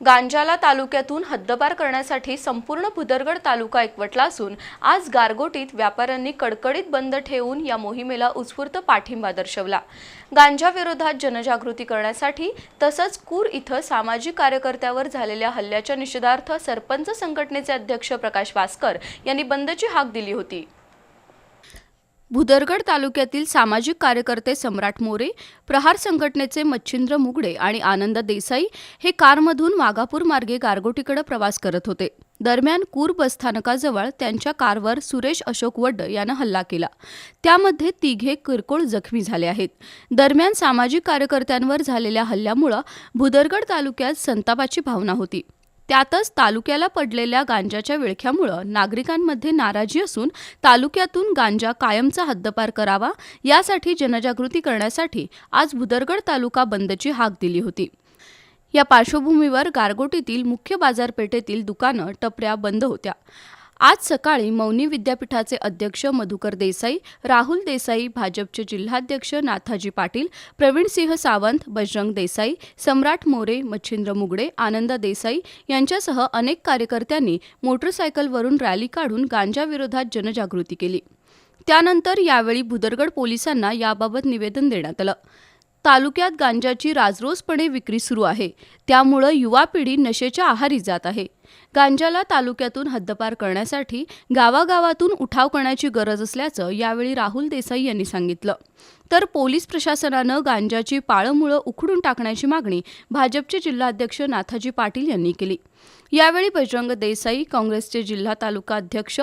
गांजाला तालुक्यातून हद्दपार करण्यासाठी संपूर्ण भुदरगड तालुका एकवटला असून आज गारगोटीत व्यापाऱ्यांनी कडकडीत बंद ठेवून या मोहिमेला उत्स्फूर्त पाठिंबा दर्शवला. गांजाविरोधात जनजागृती करण्यासाठी तसंच कूर इथं सामाजिक कार्यकर्त्यावर झालेल्या हल्ल्याच्या निषेधार्थ सरपंच संघटनेचे अध्यक्ष प्रकाश वासकर यांनी बंदची हाक दिली होती. भुदरगड तालुक्यातील सामाजिक कार्यकर्ते सम्राट मोरे प्रहार संघटनेचे मच्छिंद्र मुगडे आणि आनंद देसाई हे कारमधून वाघापूर मार्गे गारगोटीकडे प्रवास करत होते. दरम्यान कूर बसस्थानकाजवळ त्यांच्या कारवर सुरेश अशोक वड्ड यानं हल्ला केला. त्यामध्ये तिघे किरकोळ जखमी झाले आहेत. दरम्यान सामाजिक कार्यकर्त्यांवर झालेल्या हल्ल्यामुळं भुदरगड तालुक्यात संतापाची भावना होती. त्यातच तालुक्याला पडलेल्या गांजाच्या विळख्यामुळं नागरिकांमध्ये नाराजी असून तालुक्यातून गांजा कायमचा हद्दपार करावा यासाठी जनजागृती करण्यासाठी आज भुदरगड तालुका बंदची हाक दिली होती. या पार्श्वभूमीवर गारगोटीतील मुख्य बाजारपेठेतील दुकानं टपऱ्या बंद होत्या. आज सकाळी मौनी विद्यापीठाचे अध्यक्ष मधुकर देसाई राहुल देसाई भाजपचे जिल्हाध्यक्ष नाथाजी पाटील प्रवीणसिंह सावंत बजरंग देसाई सम्राट मोरे मच्छिंद्र मुगडे आनंद देसाई यांच्यासह अनेक कार्यकर्त्यांनी मोटरसायकलवरून रॅली काढून गांजाविरोधात जनजागृती केली. त्यानंतर यावेळी भुदरगड पोलिसांना याबाबत निवेदन देण्यात आलं. तालुक्यात गांजाची राजरोसपणे विक्री सुरू आहे. त्यामुळं युवा पिढी नशेच्या आहारी जात आहे. गांजाला तालुक्यातून हद्दपार करण्यासाठी गावागावातून उठाव करण्याची गरज असल्याचं यावेळी राहुल देसाई यांनी सांगितलं. तर पोलीस प्रशासनानं गांजाची पाळंमुळं उखडून टाकण्याची मागणी भाजपचे जिल्हाध्यक्ष नाथाजी पाटील यांनी केली. यावेळी बजरंग देसाई काँग्रेसचे जिल्हा तालुका अध्यक्ष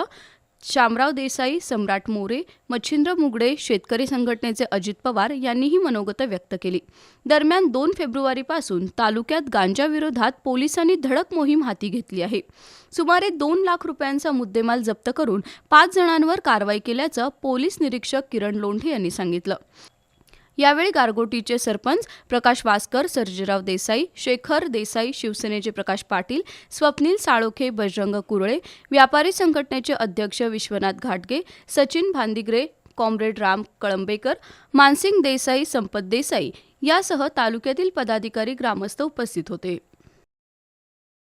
शामराव देसाई सम्राट मोरे मच्छिंद्र मुगडे शेतकरी संघटनेचे अजित पवार यांनीही मनोगत व्यक्त केली. दरम्यान दोन फेब्रुवारीपासून तालुक्यात गांजाविरोधात पोलिसांनी धडक मोहीम हाती घेतली आहे. सुमारे दोन लाख रुपयांचा मुद्देमाल जप्त करून पाच जणांवर कारवाई केल्याचं पोलीस निरीक्षक किरण लोंढे यांनी सांगितलं. यावेळी गारगोटीचे सरपंच प्रकाश वासकर सर्जेराव देसाई शेखर देसाई शिवसेनेचे प्रकाश पाटील स्वप्नील साळोखे बजरंग कुरळे व्यापारी संघटनेचे अध्यक्ष विश्वनाथ घाटगे सचिन भांदिग्रे कॉम्रेड राम कळंबेकर मानसिंग देसाई संपत देसाई यासह तालुक्यातील पदाधिकारी ग्रामस्थ उपस्थित होते.